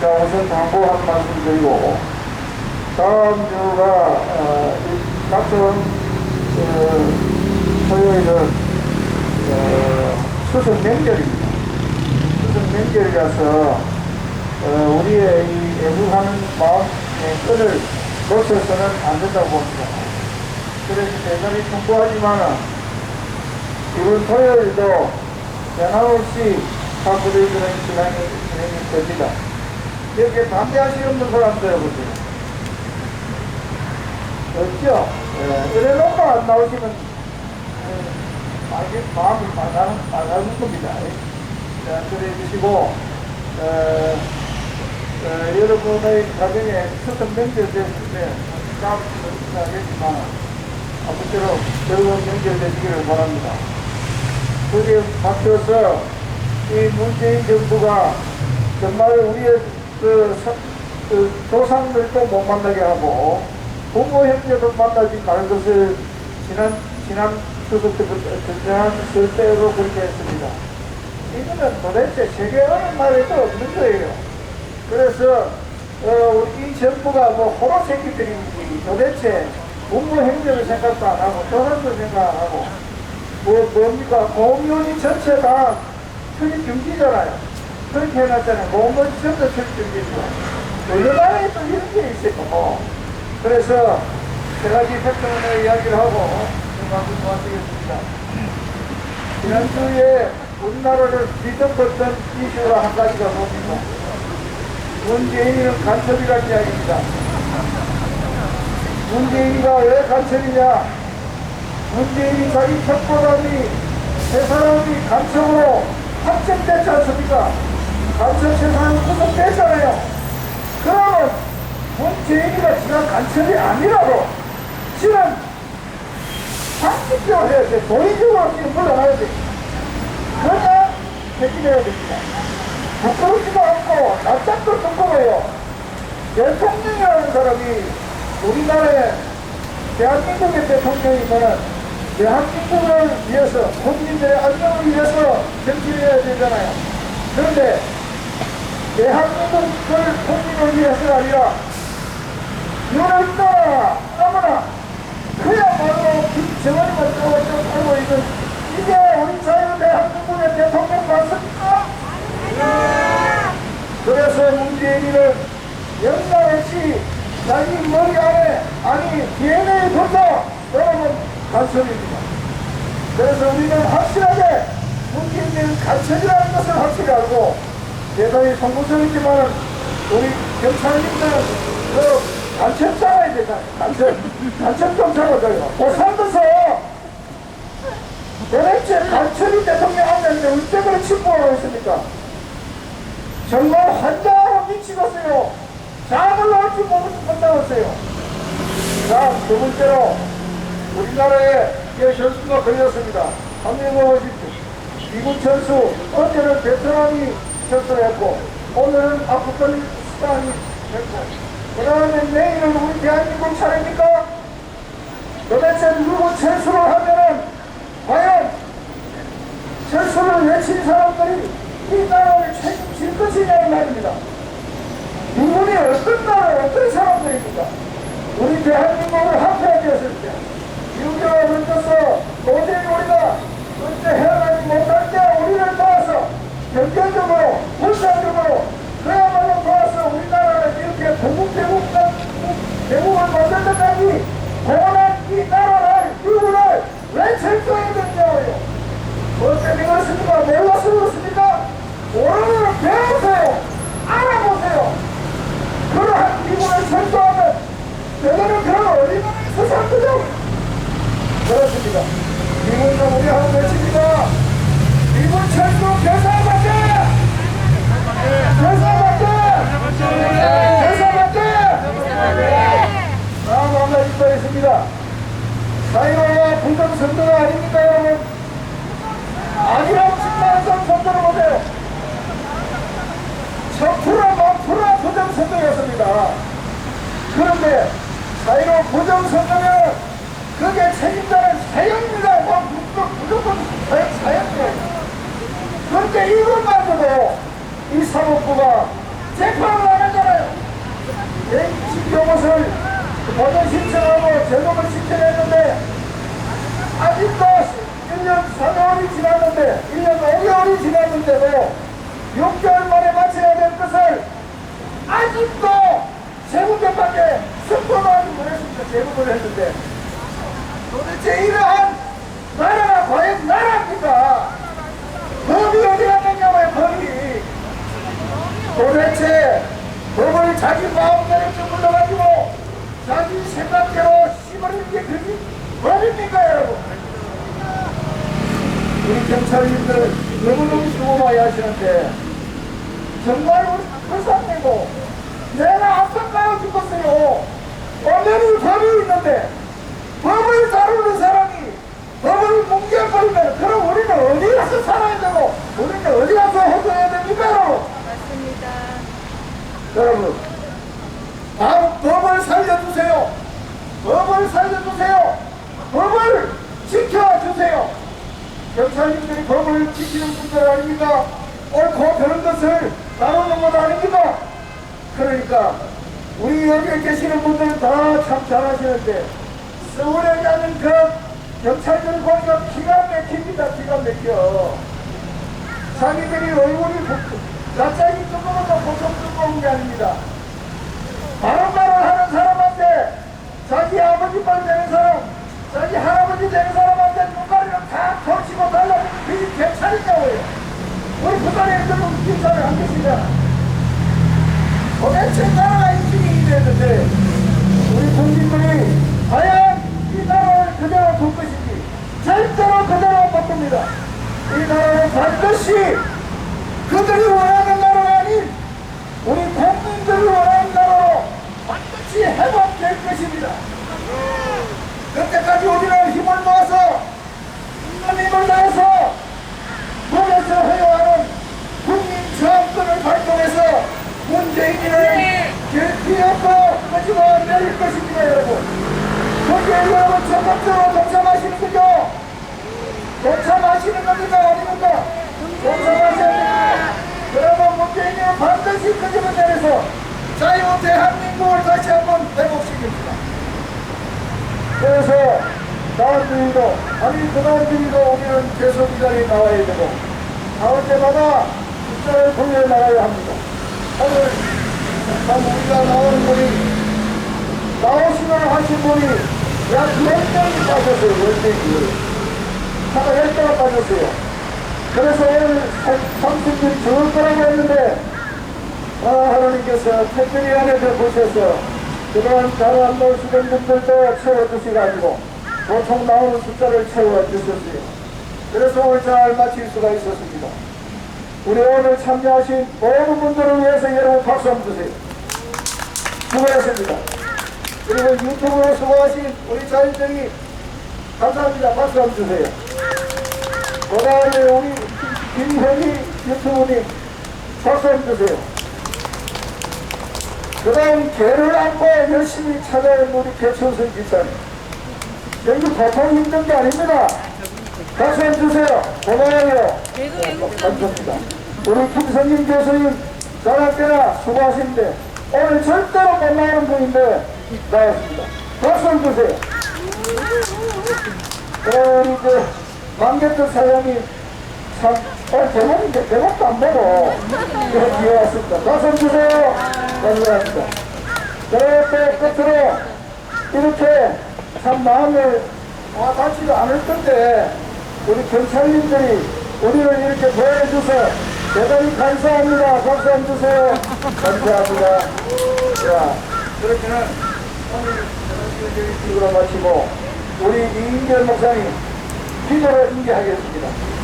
자, 우선 당부 한 말씀 드리고, 다음 주가, 어, 이 같은, 어, 토요일은, 어, 추석 명절입니다. 추석 명절이라서, 어, 우리의 이 애국하는 마음의 끈을 놓쳐서는 안 된다고 봅니다. 그래서 대단히 통보하지만은, 이번 토요일도 변함없이 학부들들은 진행이, 진행이 됩니다. 이렇게 반대하시는 사람들 보세요. 없죠? 예, 이래놓고 안 나오시면, 예, 마음이, 마음이 나가는, 나가는 겁니다. 자, 그래 주시고, 어, 어, 여러분의 가정에 수천 명절 됐을 때, 싸움을 하겠지만, 아무쪼록 즐거운 명절 되시기를 바랍니다. 그게 바뀌어서 이 문재인 정부가 정말 우리의 그, 사- 그 조상들도 못 만나게 하고 부모 형제도 만나지 말는 것을 지난 지난 추석 때 지난 설때로 그렇게 했습니다. 이거는 도대체 세계 어느 나라에도 없는 거예요. 그래서 어, 이 정부가 뭐 호로 새끼들인지 도대체 부모 형제를 생각도 안 하고 조상도 생각 안 하고 뭐, 뭡니까? 공무원이 전체 다 출입 금지잖아요. 그렇게 해놨잖아요. 공무원 전부 출입 금지죠. 어느 나라에 또 이런 게 있어요. 뭐. 그래서 세 가지 팩트문을 이야기를 하고 방송 마치겠습니다. 지난주에 우리나라를 뒤덮었던 이슈가 한 가지가 뭡니까? 문재인은 간첩이라는 이야기입니다. 문재인이가 왜 간첩이냐? 문재인이 자기 첩보람이 세 사람이 간첩으로 확정됐지 않습니까? 간첩 세 사람이 구속 됐잖아요. 그러면 문재인이가 지난 간첩이 아니라고 지난 상식적으로 해야 돼. 도의적으로 지금 물러나야 돼. 그러냐? 책임해야 됩니다. 부끄럽지도 않고 낯짝도 뜬금해요. 대통령이라는 사람이 우리나라에 대한민국의 대통령이면은 대한민국을 위해서 국민들의 안녕을 위해서 정치를 해야 되잖아요. 그런데 대한민국 을 국민을 위해서가 아니라 떠 떠거나 그야말로 김정은이만 떠가지고 알고 있는 이게 우리 자유 대한민국의 대통령 맞습니까? 그래서 문재인이는 영광없이 자기 머리 안에 아니 DNA부터 여러분 간첩입니다. 그래서 우리는 확실하게 문재인은 간첩이라는 것을 확실히 알고 대단히 송구스럽지만 우리 경찰님들은 그 간첩 잡아야 되잖아요. 간첩. 간첩 좀 잡아줘요. 보살도서 도대체 간첩이 대통령 하는데 어째그렇 침묵하고 있습니까? 정말 환장하고 미치겠어요. 잠을 나올 줄 모르- 못 잡았어요. 자, 두 번째로 우리나라에 이 현수가 걸렸습니다. 한번 보십시오. 미국 천수, 어제는 베트남이 철수했고, 오늘은 아프가니스탄이 했고, 그 다음에 내일은 우리 대한민국 차례입니까? 도대체 누구 철수를 하면은, 과연 철수를 외친 사람들이 이 나라를 책임질 것이냐 이 말입니다. 이분이 어떤 나라, 어떤 사람들입니까? 우리 대한민국을 합해하게 했을 때, 유교가 걸쳐서 도저히 우리가 언제 헤어나지 못할 때 우리를 도와서 경제적으로, 물산적으로, 그야말로 도와서 우리나라를 이렇게 동국 대국, 대국을 만들었다니, 고난 이 나라를, 유구를 왜 되냐고요. 어떻게 그렇습니까? 몰라서 그렇습니까? 오늘 배우세요. 알아보세요. 그러한 미국을 철도하면 너희는 그런 어린아이에서 살 거죠? 그렇습니다. 미국은 우리 하는 것입니다. 미국 철도 결사받게! 결사받게! 결사받게! 다음 한 가지 더 있습니다. 사이로와 부정선거가 아닙니까 여러분? 아니라고 집단성 선거를 보세요. 1000% 만프로 부정선거였습니다. 그런데 사이로 부정선거는 그게 책임자는 사형입니다. 뭐 무조건 무조건 사형 6개월이 지났는데도 6개월 만에 마쳐야 될 것을 아직도 세 군데밖에 승부도 하지 제국을 했는데 도대체 이러한 나라가 과연 나라입니까? 법이 어디 갔느냐고요 법이. 도대체 법을 자기 마음대로 주물러가지고 자기 생각대로 씹어내는 게 그게 법입니까 여러분? 우리 경찰님들 너무너무 수고 많이 하시는데 정말 우리 불쌍내고 내가 안타까워 죽겠어요 엄연히 법이 있는데 법을 다루는 사람이 법을 뭉개버리면 그럼 우리는 어디 가서 살아야 되고 우리는 어디 가서 호소해야 됩니까 여러분? 맞습니다. 여러분 법, 법을 살려주세요. 법을 살려주세요. 법을 지켜주세요. 경찰님들이 법을 지키는 분들 아닙니까? 옳고 그런 것을 다루는 것 아닙니까? 그러니까 우리 여기 계시는 분들은 다 참 잘하시는데 서울에 가는 그 경찰들 보니까 기가 막힙니다 기가 막혀 자기들이 얼굴이 갑자기 조금은 보통 뜨거운 게 아닙니다. 바른 말을 하는 사람한테 자기 아버지 뻘 되는 사람, 자기 할아버지 되는 사람한테 눈가리를 다 펼치고 달라붙는 그게 경찰이냐고요. 우리 부산에 있는 경찰을 한 것이잖아. 도대체 나라 우리 국민들이 과연 이 나라를 그대로 둘 것인지 절대로 그대로 못 둡니다. 이 나라는 반드시 그들이 원하는 나라가 아닌 우리 국민들이 원하는 나라로 반드시 회복될 것입니다. 그때까지 우리는 힘을 모아서 있는 힘을 다해서 법에서 허용하는 국민 저항권을 발동해서 문재인이를 기업도 끄지고 내릴 것입니다 여러분. 거기에 여러분 적극적으로 동참하시는 거죠? 동참하시는 겁니까 아닙니까? 동참하셔야 됩니다. 그러면 문재인은 반드시 끄집어 내려서 자유 대한민국을 다시 한번 회복시킵니다. 그래서 다음 주에도 아니 그 주에도 우리는 계속 이 자리에 나와야 되고 나올 때마다 숫자를 돌려 나가야 합니다. 오늘 참 우리가 나오는 분이 나오시면 하신 분이 약 10명이 빠졌어요. 10명이. 하나 10명이 빠졌어요. 그래서 오늘 삼십들이 좋을 거라고 했는데 아, 하나님께서 특별히 안에서 보셔서 그동안 다른 안 나오시던 분들도 채워주셔가지고 보통 나오는 숫자를 채워주셨어요. 그래서 오늘 잘 마칠 수가 있었습니다. 우리 오늘 참여하신 모든 분들을 위해서 여러분 박수 한번 주세요. 수고하셨습니다. 그리고 유튜브에 수고하신 우리 자인들이 감사합니다. 박수 한번 주세요. 그 다음에 우리 김현희 유튜브님 박수 한번 주세요. 그 다음 개를 안고 열심히 찾아온 우리 배천선 기사님. 여기 보통 힘든 게 아닙니다. 박수 한번 주세요. 고마워요. 감사합니다. 우리 김성님 교수님 저랑 때나 수고하시는데 오늘 절대로 못 나오는 분인데 나왔습니다. 박수 한번 주세요. 어, 우리 그 망개떡 사장님 참 오늘 대목인데 대목도 안 보고 이렇게 뒤에 왔습니다. 박수 한번 주세요. 감사합니다. 그리고 또 끝으로 이렇게 참 마음을 와닿지도 않을 건데 우리 경찰님들이 우리를 이렇게 보여줘서 대단히 감사합니다. 박수 한번 주세요. 감사합니다. 자, 그러면은 오늘 이으로 마치고 우리 이인결 목사님 기도를 인계하겠습니다.